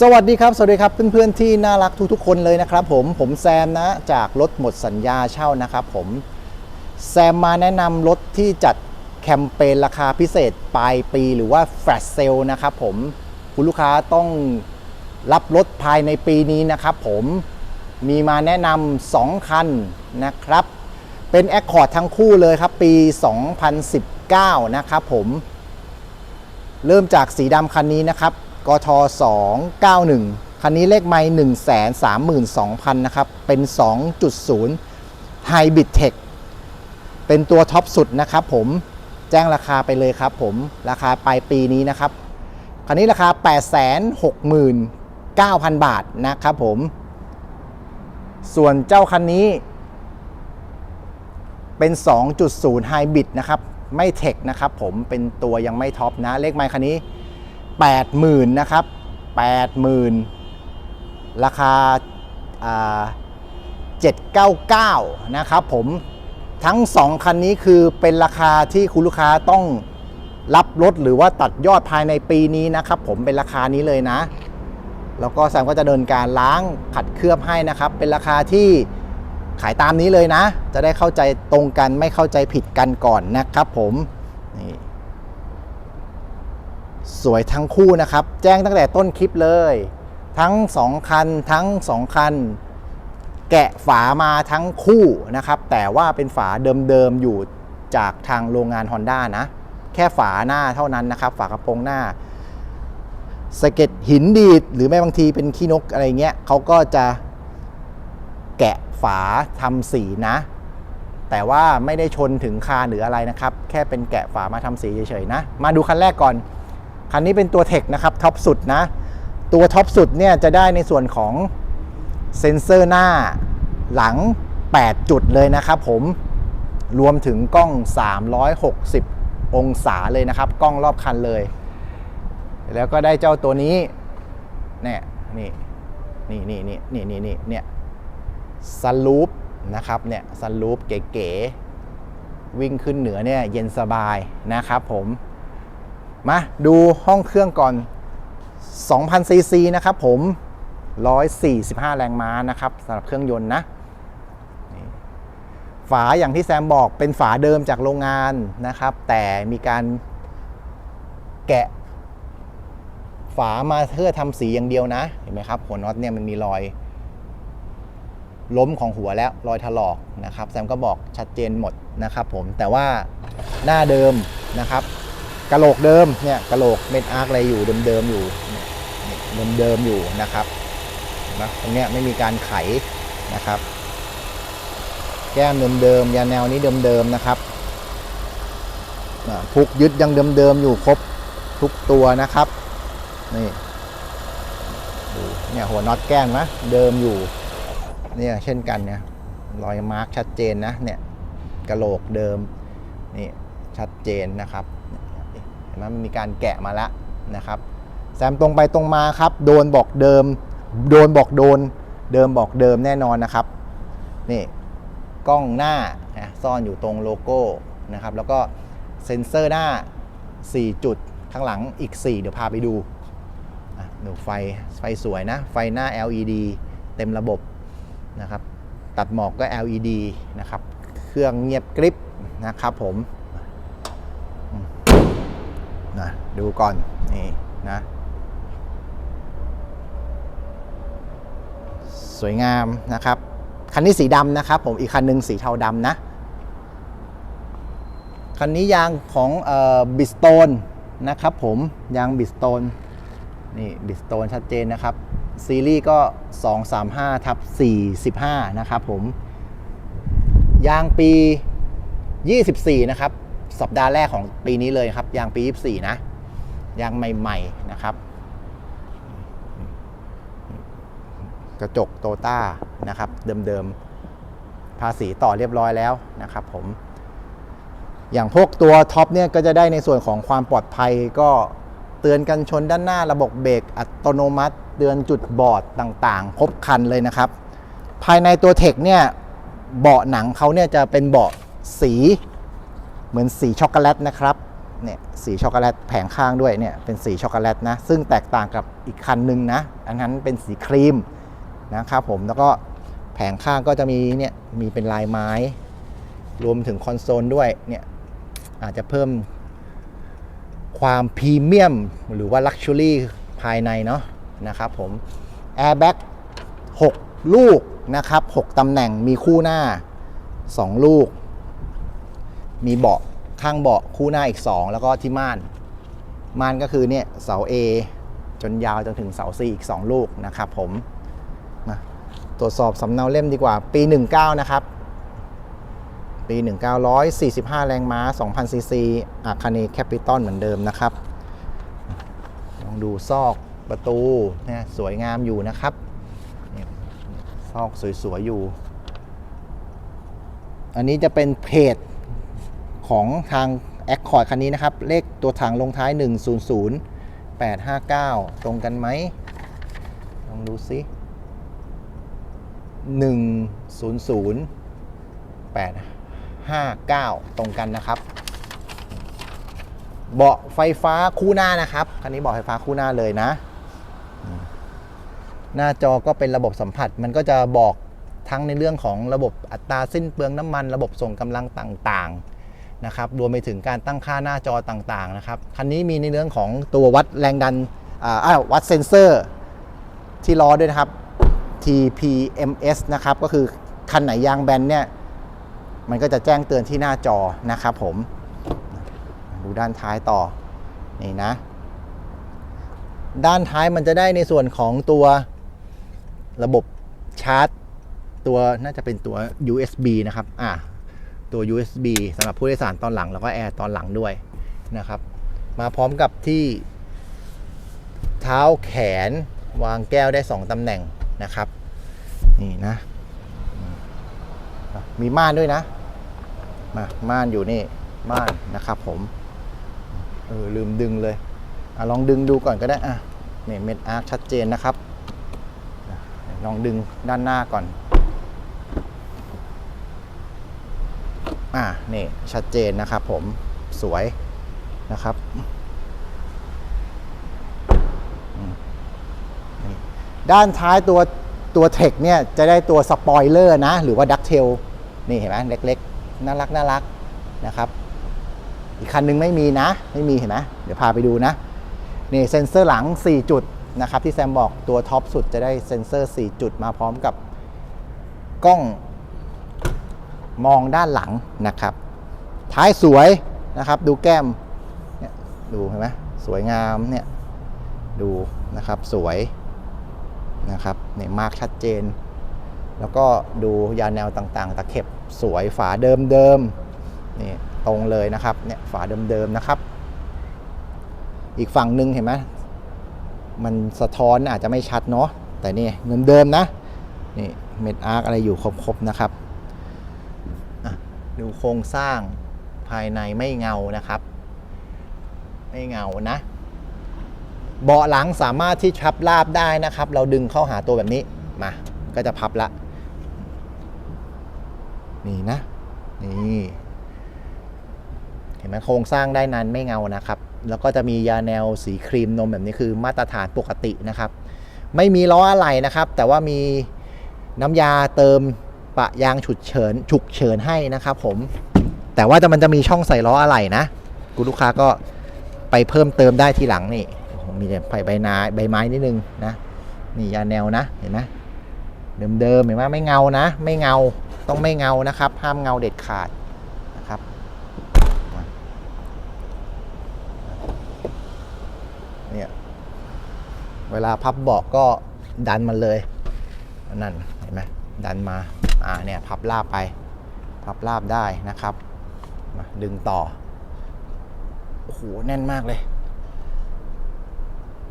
สวัสดีครับ สวัสดีครับเพื่อนๆที่น่ารักทุกๆคนเลยนะครับผมผมแซมนะจากรถหมดสัญญาเช่านะครับผมแซมมาแนะนำรถที่จัดแคมเปญราคาพิเศษปลายปีหรือว่าแฟลชเซลนะครับผมคุณลูกค้าต้องรับรถภายในปีนี้นะครับผมมีมาแนะนำ2คันนะครับ เป็น Accord ทั้งคู่เลยครับปี 2019 นะครับผม เริ่มจากสีดำคันนี้นะครับ กท291 คันนี้เลขไมล์132,000 นะครับ เป็น 2.0 Hybrid Tech เป็นตัวท็อปสุดนะครับผม แจ้งราคาไปเลยครับผม ราคาปลายปีนี้นะครับ คันนี้ราคา 869,000 บาทนะครับผม ส่วนเจ้าคันนี้ เป็น 2.0 Hybrid นะครับ ไม่เทคนะครับผม เป็นตัวยังไม่ท็อปนะ เลขไมค์คันนี้ 80,000นะครับ80,000 ราคาอ่า799 นะครับผมทั้ง 2 คันนี้คือเป็นราคาที่คุณลูกค้าต้องรับรถหรือว่าตัดยอดภายในปีนี้นะครับผมเป็นราคานี้เลยนะ แล้วก็แซมก็จะเดินการล้างขัดเคลือบให้นะครับ เป็นราคาที่ขายตามนี้เลยนะ จะได้เข้าใจตรงกันไม่เข้าใจผิดกันก่อนนะครับผมนี่ สวยทั้งคู่นะครับ แจ้งตั้งแต่ต้นคลิปเลย ทั้ง 2 คัน ทั้ง 2 คัน แกะฝามาทั้งคู่นะครับ แต่ว่าเป็นฝาเดิมๆ อยู่จากทางโรงงาน Honda นะ แค่ฝาหน้าเท่านั้นนะครับ ฝากระโปรงหน้าสะเก็ดหินดีด หรือไม่บางทีเป็นขี้นกอะไรเงี้ยเขาก็จะแกะฝาทำสีนะ แต่ว่าไม่ได้ชนถึงคาหรืออะไรนะครับ แค่เป็นแกะฝามาทำสีเฉยๆนะ มาดูคันแรกก่อน คันนี้เป็นตัวเทคนะครับท็อปสุดนะ ตัวท็อปสุดเนี่ยจะได้ในส่วนของเซ็นเซอร์หน้าหลัง 8 จุดเลยนะครับผมรวมถึงกล้อง 360 องศาเลยนะครับ กล้องรอบคันเลย แล้วก็ได้เจ้าตัวนี้เนี่ยนี่นี่นี่นี่นี่นี่นี่เนี่ยซันลูปนะครับเนี่ยซันลูปเก๋ๆวิ่งขึ้นเหนือเนี่ยเย็นสบายนะครับผม มาดูห้องเครื่องก่อน 2,000ซีซีนะครับผม 145 แรงม้านะครับสำหรับเครื่องยนต์นะฝาอย่างที่แซมบอกเป็นฝาเดิมจากโรงงานนะครับ แต่มีการแกะ ฝามาเพื่อทำสีอย่างเดียวนะ เห็นไหมครับ หัวน็อตเนี่ยมันมีรอย ล้มของหัวแล้วรอยถลอกนะครับ แซมก็บอกชัดเจนหมดนะครับผมแต่ว่าหน้าเดิมนะครับ กะโหลกเดิมเนี่ยกะโหลกเม็ดอาร์คอะไรอยู่เดิมๆอยู่เดิมเดิมๆอยู่นะครับนไหมตรงเนี้ยไม่มีการไขนะครับ แก้มเดิมๆยาแนวนี้เดิมๆนะครับพุกยึดยังเดิมๆอยู่ครบทุกตัวนะครับนี่ดูเนี่ยหัวน็อตแก้มนะเดิมอยู่เนี่ยเช่นกันเนี่ยรอยมาร์กชัดเจนนะเนี่ยกระโหลกเดิมนี่ชัดเจนนะครับ นไหมมันมีการแกะมาแล้วนะครับแซมตรงไปตรงมาครับ โดนบอกเดิม โดนบอกโดน เดิมบอกเดิมแน่นอนนะครับ นี่กล้องหน้าซ่อนอยู่ตรงโลโก้นะครับ แล้วก็เซ็นเซอร์หน้า 4 จุดข้างหลังอีก 4 เดี๋ยวพาไปดูอะดูไฟไฟสวยนะ ไฟหน้า LED เต็มระบบนะครับ ตัดหมอกก็ LED นะครับ เครื่องเงียบกริบนะครับผม นะดูก่อนนี่นะสวยงามนะครับ คันนี้สีดำนะครับ ผมอีกคันหนึ่งสีเทาดำนะ คันนี้ยางของบิสโตนนะครับผมยางบิสโตนนี่บิสโตนชัดเจนนะครับ ซีรีส์ก็ 235ทับ45 นะครับผม ยางปี 24 นะครับ สัปดาห์แรกของปีนี้เลยครับ ยางปี 24 นะ ยางใหม่ ๆ นะครับ กระจกโตต้านะครับ เดิม ๆ ภาษีต่อเรียบร้อยแล้วนะครับผม อย่างพวกตัวท็อปเนี่ยก็จะได้ในส่วนของความปลอดภัยก็เตือนกันชนด้านหน้าระบบเบรกอัตโนมัติ เตือนจุดบอดต่างๆ ครบคันเลยนะครับ ภายในตัวเทคเนี่ยเบาะหนังเขาเนี่ยจะเป็นเบาะสี เหมือนสีช็อกโกแลตนะครับเนี่ยสีช็อกโกแลตแผงข้างด้วยเนี่ยเป็นสีช็อกโกแลตนะ ซึ่งแตกต่างกับอีกคันหนึ่งนะ อันนั้นเป็นสีครีมนะครับผมแล้วก็แผงข้างก็จะมีเนี่ยมีเป็นลายไม้ รวมถึงคอนโซลด้วยเนี่ยอาจจะเพิ่มความพรีเมียมหรือว่าลักชัวรี่ภายในเนาะนะครับผมแอร์แบ็ก6ลูกนะครับ 6ตำแหน่งมีคู่หน้า 2 ลูก มีเบาะข้างเบาะคู่หน้าอีก 2 แล้วก็ที่ม่าน ม่านก็คือเนี่ยเสา A จนยาวจนถึงเสา C อีก 2 ลูกนะครับผมนะตรวจสอบสำเนาเล่มดีกว่า ปี 19 นะครับ ปี 1945 แรงม้า 2,000 ซีซีอาคาเนแคปิตอลเหมือนเดิมนะครับ ลองดูซอกประตูนี่ยสวยงามอยู่นะครับเนี่ยซอกสวยๆอยู่ อันนี้จะเป็นเพจ ของทาง Accord คันนี้นะครับ เลขตัวถังลงท้าย 100 859 ตรงกันไหม ลองดูซิ100 859 ตรงกันนะครับ เบาะไฟฟ้าคู่หน้านะครับ คันนี้เบาะไฟฟ้าคู่หน้าเลยนะ หน้าจอก็เป็นระบบสัมผัส มันก็จะบอกทั้งในเรื่องของระบบอัตราสิ้นเปลืองน้ำมัน ระบบส่งกำลังต่างๆ นะครับรวมไปถึงการตั้งค่าหน้าจอต่างๆนะครับคันนี้มีในเรื่องของตัววัดแรงดันอ่าอ้าววัดเซนเซอร์ที่ล้อด้วยนะครับ TPMS นะครับก็คือคันไหนยางแบนเนี่ยมันก็จะแจ้งเตือนที่หน้าจอนะครับผม ดูด้านท้ายต่อนี่นะ ด้านท้ายมันจะได้ในส่วนของตัวระบบชาร์จ ตัวน่าจะเป็นตัว USB นะครับ อ่า ตัว USB สำหรับผู้โดยสารตอนหลังแล้วก็แอร์ตอนหลังด้วยนะครับ มาพร้อมกับที่ เท้าแขนวางแก้วได้ 2ตำแหน่งนะครับ นี่นะ มีม่านด้วยนะ มาม่านอยู่นี่ม่านนะครับผม เออลืมดึงเลยอลองดึงดูก่อนก็ได้อะเนี่ยเม็ดอาร์คชัดเจนนะครับ ลองดึงด้านหน้าก่อน อะนี่ชัดเจนนะครับผมสวยนะครับด้านท้ายตัวตัวเทคเนี่ยจะได้ตัวสปอยเลอร์นะ หรือว่าดักเทลนี่เห็นไหมเล็กๆ น่ารักน่ารักนะครับ อีกคันนึงไม่มีนะ ไม่มีเห็นไหมเดี๋ยวพาไปดูนะ นี่เซ็นเซอร์หลัง 4 จุดนะครับ ที่แซมบอกตัวท็อปสุดจะได้เซ็นเซอร์ 4 จุดมาพร้อมกับกล้อง มองด้านหลังนะครับ ท้ายสวยนะครับดูแก้มเนี่ยดูเห็นไหมสวยงามเนี่ยดูนะครับสวยนะครับเนี่ยมากชัดเจน แล้วก็ดูยาแนวต่างๆ ตะเข็บสวยฝาเดิมๆนี่ตรงเลยนะครับเนี่ยฝาเดิมๆนะครับ อีกฝั่งหนึ่งเห็นไหมมันสะท้อนอาจจะไม่ชัดเนาะแต่นี่เดิมๆนะนี่เม็ดอาร์คอะไรอยู่ครบๆนะครับ ดูโครงสร้างภายในไม่เงานะครับ ไม่เงานะ เบาะหลังสามารถที่พับราบได้นะครับ เราดึงเข้าหาตัวแบบนี้มา ก็จะพับละ นี่นะ นี่เห็นไหมโครงสร้างได้นั้นไม่เงานะครับ แล้วก็จะมียาแนวสีครีมนมแบบนี้คือมาตรฐานปกตินะครับ ไม่มีล้ออะไหล่นะครับ แต่ว่ามีน้ำยาเติม ปะยางฉุกเฉินฉุกเฉินให้นะครับผมแต่ว่าจะมันจะมีช่องใส่ล้ออะไหล่นะคุณลูกค้าก็ไปเพิ่มเติมได้ทีหลังนี่มีแต่ใบใบนาใบไม้นิดนึงนะนี่ยาแนวนะเห็นไหมเดิมๆเห็นไหมไม่เงานะ ไม่เงาต้องไม่เงานะครับ ห้ามเงาเด็ดขาดนะครับเนี่ยเวลาพับเบาะก็ดันมันเลยนั่นเห็นไหมดันมา อ่าเนี่ยพับลาบไป พับลาบได้นะครับมาดึงต่อโอ้โหแน่นมากเลย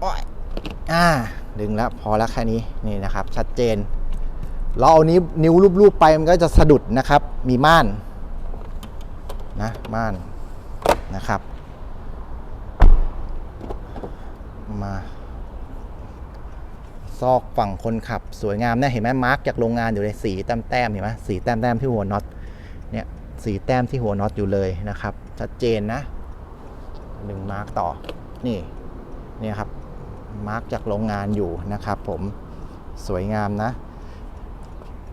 อ้ยอ่าดึงแล้วพอแล้วแค่นี้นี่นะครับ ชัดเจน เราเอานิ้วนิ้วรูปๆไปมันก็จะสะดุดนะครับ มีม่านนะม่านนะครับ มา ซอกฝั่งคนขับสวยงามเนี่ยเห็นไหมมาร์กจากโรงงานอยู่เลยสีแต้มๆเห็นไหมสีแต้มๆที่หัวน็อตเนี่ยสีแต้มที่หัวน็อตอยู่เลยนะครับชัดเจนนะดึงมาร์กต่อนี่เนี่ยครับมาร์กจากโรงงานอยู่นะครับผมสวยงามนะ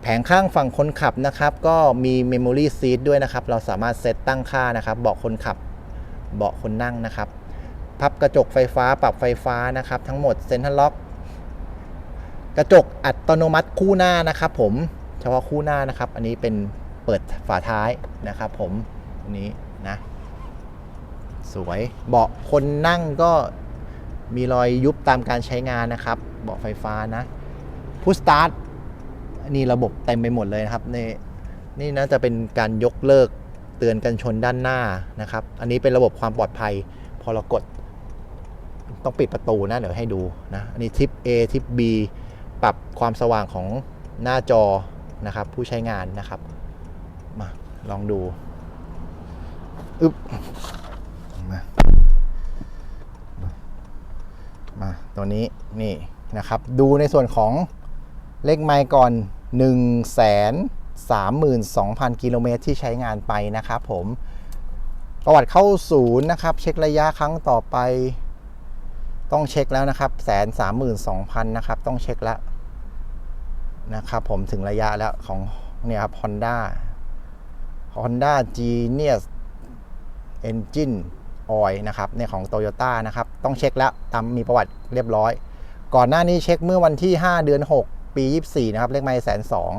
แผงข้างฝั่งคนขับนะครับ ก็มี Memory Seat ด้วยนะครับ เราสามารถเซตตั้งค่านะครับเบาะคนขับเบาะคนนั่งนะครับ พับกระจกไฟฟ้าปรับไฟฟ้านะครับ ทั้งหมดเซ็นทรัลล็อก กระจกอัตโนมัติคู่หน้านะครับผมเฉพาะคู่หน้านะครับ อันนี้เป็นเปิดฝาท้ายนะครับ ผมอันนี้นะสวยเบาะคนนั่งก็มีรอยยุบตามการใช้งานนะครับ เบาะไฟฟ้านะพุสตาร์ทนี่ระบบเต็มไปหมดเลยนะครับนี่นี่น่าจะเป็นการยกเลิกเตือนกันชนด้านหน้านะครับ อันนี้เป็นระบบความปลอดภัย พอเรากด ต้องปิดประตูนะเดี๋ยวให้ดูนะ อันนี้ทิป A ทิป B ปรับความสว่างของหน้าจอนะครับ ผู้ใช้งานนะครับ มาลองดูอึ๊บมามาตัวนี้นี่นะครับ ดูในส่วนของเลขไมล์ก่อน 1 3 2 0 0 0 กิโลเมตรที่ใช้งานไปนะครับผมประวัติเข้าศูนย์นะครับ เช็คระยะครั้งต่อไป ต้องเช็คแล้วนะครับแสนสามหมื่นสองพันนะครับ ต้องเช็คแล้วนะครับผมถึงระยะแล้วของเนี่ยครับ Honda Honda Genius Engine Oil นะครับเนี่ยของ Toyota นะครับ ต้องเช็คแล้วตามมีประวัติเรียบร้อย ก่อนหน้านี้เช็คเมื่อวันที่ 5 เดือน 6 ปี 24 นะครับ เลขไมล์แสนสอง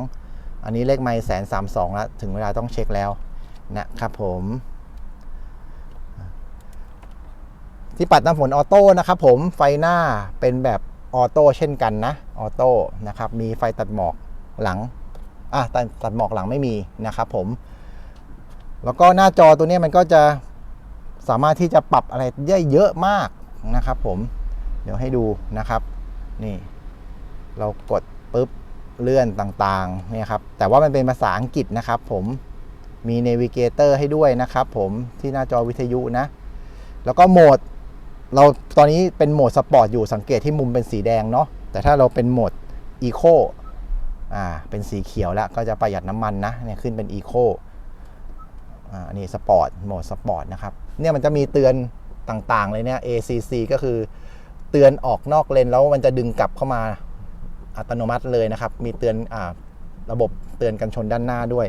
อันนี้เลขไมล์แสนสามสองแล้ว ถึงเวลาต้องเช็คแล้วนะครับผม ที่ปัดน้ำฝนออโต้นะครับผมไฟหน้าเป็นแบบออโต้เช่นกันนะออโต้นะครับมีไฟตัดหมอกหลังอะตัดตัดหมอกหลังไม่มีนะครับผม แล้วก็หน้าจอตัวนี้มันก็จะสามารถที่จะปรับอะไรได้เยอะมากนะครับผมเดี๋ยวให้ดูนะครับ นี่ เรากดปุ๊บเลื่อนต่างๆเนี่ยครับแต่ว่ามันเป็นภาษาอังกฤษนะครับผมมีเนวิเกเตอร์ให้ด้วยนะครับผมที่หน้าจอวิทยุนะ แล้วก็โหมด เราตอนนี้เป็นโหมดสปอร์ตอยู่สังเกตที่มุมเป็นสีแดงเนาะแต่ถ้าเราเป็นโหมดอีโคอ่าเป็นสีเขียวแล้วก็จะประหยัดน้ำมันนะเนี่ยขึ้นเป็นอีโคอ่าอันนี้สปอร์ตโหมดสปอร์ตนะครับเนี่ยมันจะมีเตือนต่างๆเลยเนี่ย ACC ก็คือเตือนออกนอกเลนแล้วมันจะดึงกลับเข้ามาอัตโนมัติเลยนะครับ มีเตือนอ่าระบบเตือนกันชนด้านหน้าด้วย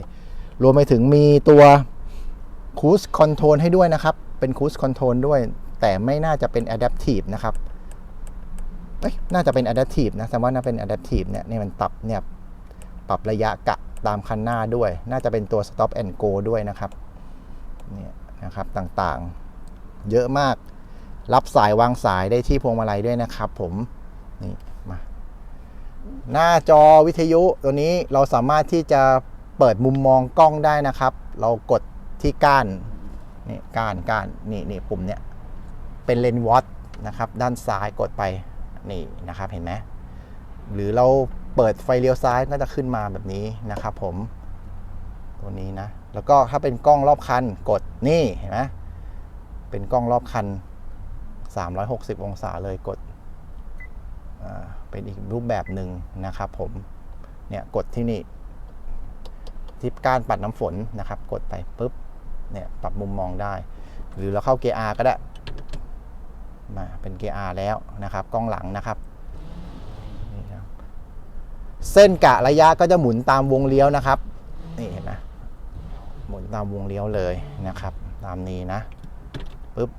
รวมไปถึงมีตัว Cruise Control ให้ด้วยนะครับ เป็น Cruise Control ด้วย แต่ไม่น่าจะเป็น Adaptive นะครับเอ้ยน่าจะเป็น Adaptive นะแสดงว่าน่าเป็น Adaptive เนี่ยนี่มันปรับเนี่ยปรับระยะกะตามคันหน้าด้วย น่าจะเป็นตัว Stop and Go ด้วยนะครับเนี่ยนะครับต่างๆ เยอะมากรับสายวางสายได้ที่พวงมาลัยด้วยนะครับผมนี่มาหน้าจอวิทยุตัวนี้เราสามารถที่จะเปิดมุมมองกล้องได้นะครับ เรากดที่ก้านนี่ก้านก้านนี่นี่ปุ่มเนี้ย เป็นเลนวอตนะครับด้านซ้ายกดไปนี่นะครับเห็นไหมหรือเราเปิดไฟเลี้ยวซ้ายก็จะขึ้นมาแบบนี้นะครับ ผมตัวนี้นะ แล้วก็ถ้าเป็นกล้องรอบคันกดนี่เห็นไหมเป็นกล้องรอบคัน 360 องศาเลยกดเป็นอีกรูปแบบหนึ่งนะครับผมเนี่ยกดที่นี่ที่การปัดน้ำฝนนะครับ กดไปปุ๊บเนี่ยปรับมุมมองได้ หรือเราเข้าเกียร์ R ก็ได้ มาเป็นเกียร์ R แล้วนะครับกล้องหลังนะครับเส้นกะระยะก็จะหมุนตามวงเลี้ยวนะครับนี่เห็นไหมหมุนตามวงเลี้ยวเลยนะครับ ตามนี้นะปุ๊บ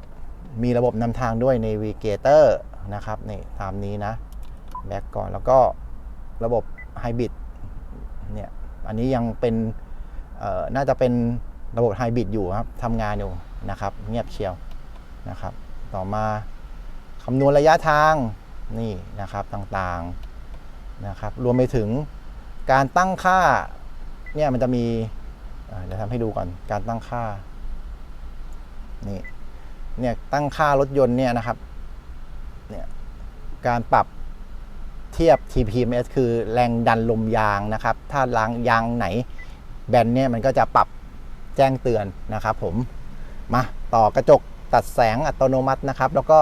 มีระบบนำทางด้วย Navigator นะครับนี่ตามนี้นะแบ็กก่อนแล้วก็ระบบไฮบริดเนี่ยอันนี้ยังเป็นน่าจะเป็นระบบไฮบริดอยู่ครับทำงานอยู่นะครับ เงียบเชียวนะครับ ต่อมา คำนวณระยะทางนี่นะครับต่างๆนะครับ รวมไปถึงการตั้งค่าเนี่ยมันจะมีเดี๋ยวทำให้ดูก่อนการตั้งค่านี่เนี่ยตั้งค่ารถยนต์เนี่ยนะครับเนี่ยการปรับเทียบ TPMS คือแรงดันลมยางนะครับ ถ้าล้างยางไหนแบนเนี่ยมันก็จะปรับแจ้งเตือนนะครับผม มาต่อกระจกตัดแสงอัตโนมัตินะครับ แล้วก็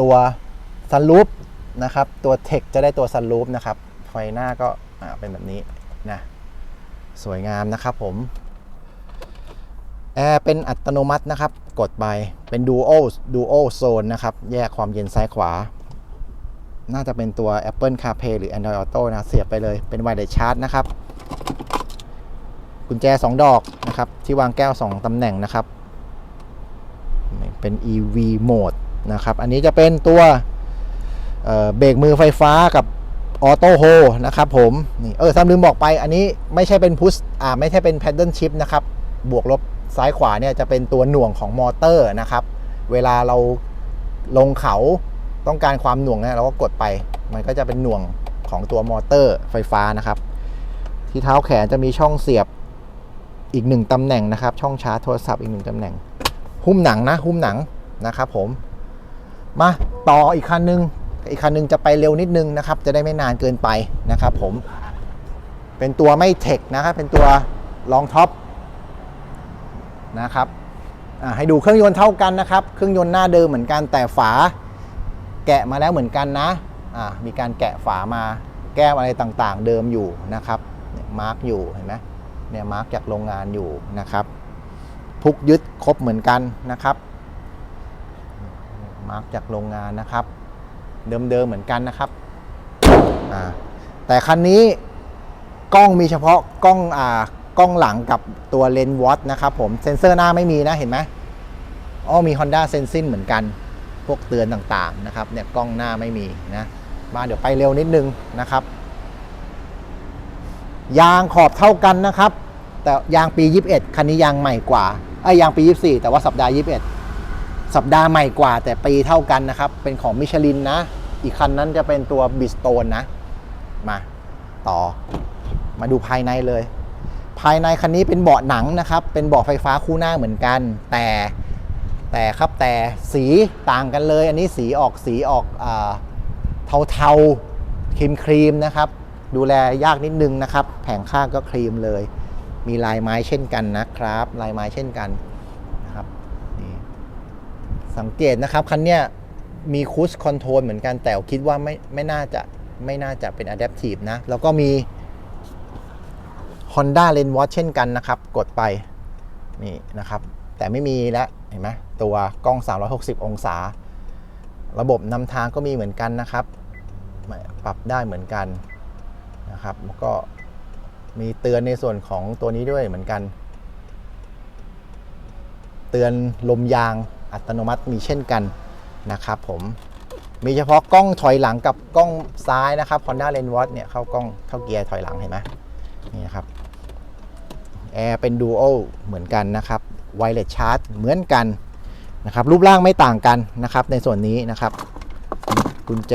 ตัวซันรูปนะครับตัวเทคจะได้ตัวซันรูปนะครับไฟหน้าก็เป็นแบบนี้นะสวยงามนะครับผมแอร์เป็นอัตโนมัตินะครับ กดไปเป็น Duo Duo Zone นะครับ แยกความเย็นซ้ายขวา น่าจะเป็นตัว Apple CarPlay หรือ Android Auto นะเสียบไปเลยเป็น Wireless Charge นะครับ กุญแจ 2 ดอกนะครับ ที่วางแก้ว 2ตำแหน่งนะครับ เป็น EV Mode นะครับ อันนี้จะเป็นตัวเเบรกมือไฟฟ้ากับออโต้โฮนะครับผมนี่เออทำลืมบอกไปอันนี้ไม่ใช่เป็นพุชอ่าไม่ใช่เป็นแพดเดิลชิพนะครับ บวกลบซ้ายขวาเนี่ยจะเป็นตัวหน่วงของมอเตอร์นะครับ เวลาเราลงเขาต้องการความหน่วงเนี่ยเราก็กดไป มันก็จะเป็นหน่วงของตัวมอเตอร์ไฟฟ้านะครับ ที่เท้าแขนจะมีช่องเสียบอีกหนึ่งตำแหน่งนะครับ ช่องชาร์จโทรศัพท์อีกหนึ่งตำแหน่ง หุ้มหนังนะ หุ้มหนังนะครับผม มาต่ออีกคันนึง อีกคันนึงจะไปเร็วนิดนึงนะครับ จะได้ไม่นานเกินไปนะครับผม เป็นตัวไม่เทคนะครับ เป็นตัวลองท็อปนะครับให้ดูเครื่องยนต์เท่ากันนะครับ เครื่องยนต์หน้าเดิมเหมือนกันแต่ฝา แกะมาแล้วเหมือนกันนะอ่ามีการแกะฝามาแก้มอะไรต่างๆ เดิมอยู่นะครับ มาร์กอยู่เห็นไหมเนี่ยมาร์กจากโรงงานอยู่นะครับพุกยึดครบเหมือนกันนะครับ มาร์กจากโรงงานนะครับ เดิมๆเหมือนกันนะครับแต่คันนี้กล้องมีเฉพาะกล้องอ่ากล้องหลังกับตัวเลนส์วอตนะครับผมเซ็นเซอร์หน้าไม่มีนะเห็นไหมอ๋อมี Honda s e n s i n เหมือนกัน พวกเตือนต่างๆนะครับเนี่ยกล้องหน้าไม่มีนะมาเดี๋ยวไปเร็วนิดนึงนะครับ ยางขอบเท่ากันนะครับ แต่ยางปี 21 คันนี้ยางใหม่กว่าไอ้ยยางปี 24 แต่ว่าสัปดาห์ 21 สัปดาห์ใหม่กว่าแต่ปีเท่ากันนะครับ เป็นของมิชลินนะ อีกคันนั้นจะเป็นตัวบิสโตนนะ มาต่อ มาดูภายในเลย ภายในคันนี้เป็นเบาะหนังนะครับ เป็นเบาะไฟฟ้าคู่หน้าเหมือนกัน แต่แต่ครับแต่สีต่างกันเลย อันนี้สีออกสีออกอาเทาครีมครีมนะครับ ดูแลยากนิดนึงนะครับ แผงข้างก็ครีมเลย มีลายไม้เช่นกันนะครับ ลายไม้เช่นกัน สังเกตนะครับ คันเนี้ยมีคูสคอนโทรลเหมือนกันแต่คิดว่าไม่ไม่น่าจะไม่น่าจะเป็น Adaptive นะ แล้วก็มี Honda l e n w a t c h เช่นกันนะครับ กดไป นี่นะครับ แต่ไม่มีแล้วเห็นไหมตัวกล้อง 360 องศา ระบบนำทางก็มีเหมือนกันนะครับ ปรับได้เหมือนกันนะครับแล้วก็มีเตือนในส่วนของตัวนี้ด้วยเหมือนกัน เตือนลมยาง อัตโนมัติมีเช่นกันนะครับผมมีเฉพาะกล้องถอยหลังกับกล้องซ้ายนะครับ Honda l e n w a t เนี่ยเข้ากล้องเข้าเกียร์ถอยหลังเห็นไหมนี่นะครับแอร์เป็น Dual เหมือนกันนะครับ Wireless Charge เหมือนกันนะครับรูปร่างไม่ต่างกันนะครับในส่วนนี้นะครับ กุญแจ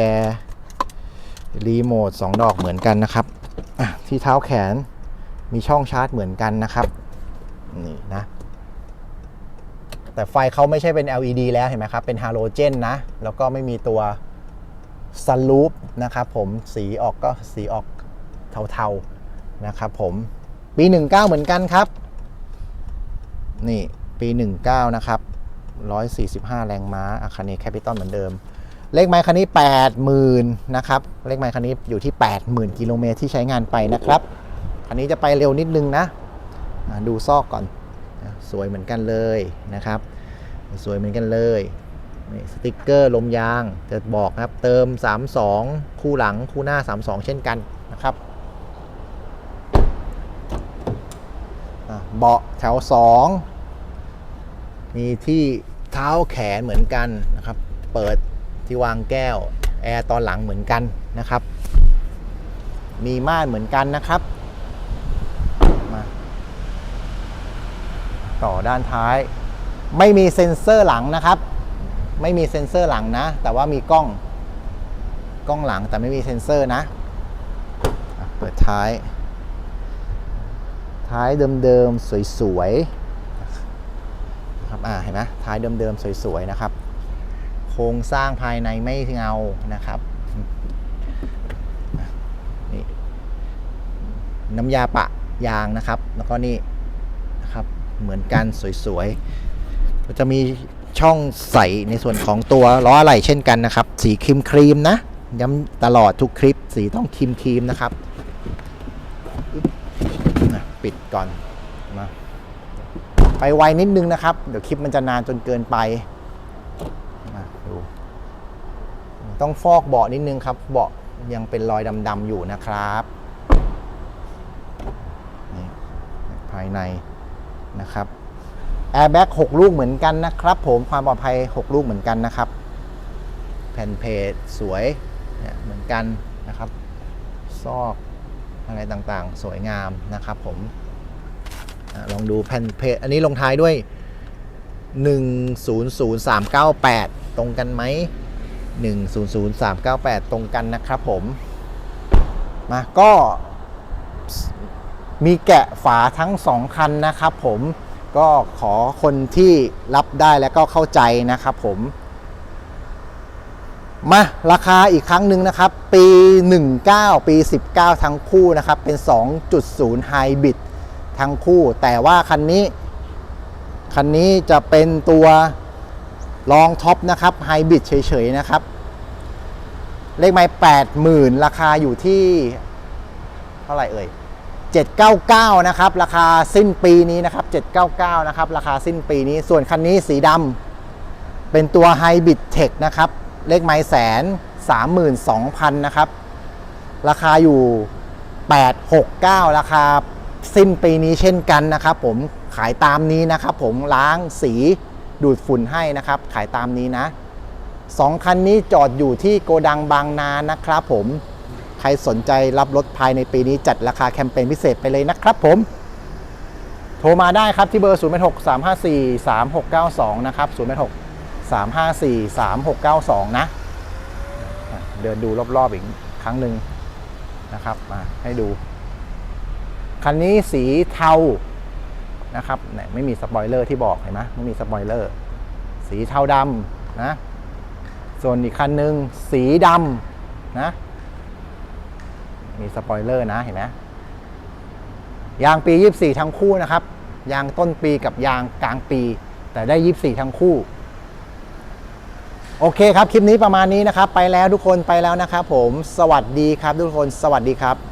รีโมท2ดอกเหมือนกันนะครับที่เท้าแขนมีช่องชาร์จเหมือนกันนะครับนี่นะ แต่ไฟเขาไม่ใช่เป็น LED แล้วเห็นไหมครับ เป็นฮาโลเจนนะ แล้วก็ไม่มีตัวซันลูปนะครับผมสีออกก็สีออกเทาๆนะครับผมปี 19 เหมือนกันครับ นี่ปี 19 นะครับ 145 แรงม้าอาคาเนแคปิตอลเหมือนเดิม เลขไมค์คันนี้ 80,000 นะครับ เลขไมค์คันนี้อยู่ที่ 80,000 กิโลเมตรที่ใช้งานไปนะครับ คันนี้จะไปเร็วนิดนึงนะ ดูซอกก่อน สวยเหมือนกันเลยนะครับ สวยเหมือนกันเลยสติกเกอร์ลมยางจะบอกนะครับเติม 32 คู่หลังคู่หน้า 32 เช่นกันนะครับเบาะแถว 2 มีที่เท้าแขนเหมือนกันนะครับ เปิดที่วางแก้ว แอร์ตอนหลังเหมือนกันนะครับ มีม่านเหมือนกันนะครับมา ต่อด้านท้าย ไม่มีเซ็นเซอร์หลังนะครับ ไม่มีเซ็นเซอร์หลังนะ แต่ว่ามีกล้องกล้องหลังแต่ไม่มีเซ็นเซอร์นะเปิดท้าย ท้ายเดิมๆสวยๆนะครับอ่าเห็นไหมท้ายเดิมๆสวยๆนะครับ โครงสร้างภายในไม่เงานะครับนี่น้ำยาปะยางนะครับ แล้วก็นี่นะครับ เหมือนกันสวยๆจะมีช่องใส่ในส่วนของตัวล้ออะไหล่เช่นกันนะครับ สีครีมครีมนะ ย้ำตลอดทุกคลิปสีต้องครีมครีมนะครับ ปิดก่อนมาไปไวนิดนึงนะครับ เดี๋ยวคลิปมันจะนานจนเกินไปมาดูต้องฟอกเบาะนิดนึงครับ เบาะยังเป็นรอยดำๆอยู่นะครับ ภายใน นะครับแอร์แบ็ก6ลูกเหมือนกันนะครับ ผมความปลอดภัย 6 ลูกเหมือนกันนะครับ แผ่นเพจสวยเนี่ยเหมือนกันนะครับ ซอกอะไรต่างๆ สวยงามนะครับผมอลองดูแผ่นเพจอันนี้ลงท้ายด้วย 100398 ตรงกันไหม 100398 ตรงกันนะครับผมมาก็ มีแกะฝาทั้ง 2 คันนะครับผมก็ขอคนที่รับได้และก็เข้าใจนะครับผม มาราคาอีกครั้งหนึ่งนะครับ ปี 19 ปี 19 ทั้งคู่นะครับ เป็น 2.0 Hybrid ทั้งคู่ แต่ว่าคันนี้ คันนี้จะเป็นตัวรองท็อปนะครับไฮบริดเฉยๆนะครับ เลขไม้80,000 ราคาอยู่ที่ เท่าไหร่เอ่ย 799 นะครับ ราคาสิ้นปีนี้นะครับ 799 นะครับ ราคาสิ้นปีนี้ ส่วนคันนี้สีดำเป็นตัว Hybrid Tech นะครับ เลขไม้แสน32,000 นะครับ ราคาอยู่ 869 ราคาสิ้นปีนี้เช่นกันนะครับ ผม ขายตามนี้นะครับ ผม ล้างสีดูดฝุ่นให้นะครับ ขายตามนี้นะสองคันนี้จอดอยู่ที่โกดังบางนานะครับ ผม ใครสนใจรับรถภายในปีนี้จัดราคาแคมเปญพิเศษไปเลยนะครับผม โทรมาได้ครับที่เบอร์ 0 6 3 5 4 3 6 9 2 นะครับ 0 6 3 5 4 3 6 9 2 นะ เดินดูรอบๆอีกครั้งหนึ่งนะครับมาให้ดู คันนี้สีเทานะครับไม่มีสปอยเลอร์ที่บอกเห็นไหมไม่มีสปอยเลอร์ สีเทาดำนะ ส่วนอีกคันหนึ่งสีดำนะ มีสปอยเลอร์นะเห็นไหมยางปี 24 ทั้งคู่นะครับ ยางต้นปีกับยางกลางปี แต่ได้ 24 ทั้งคู่ โอเคครับ คลิปนี้ประมาณนี้นะครับ ไปแล้วทุกคนไปแล้วนะครับผม สวัสดีครับทุกคน สวัสดีครับ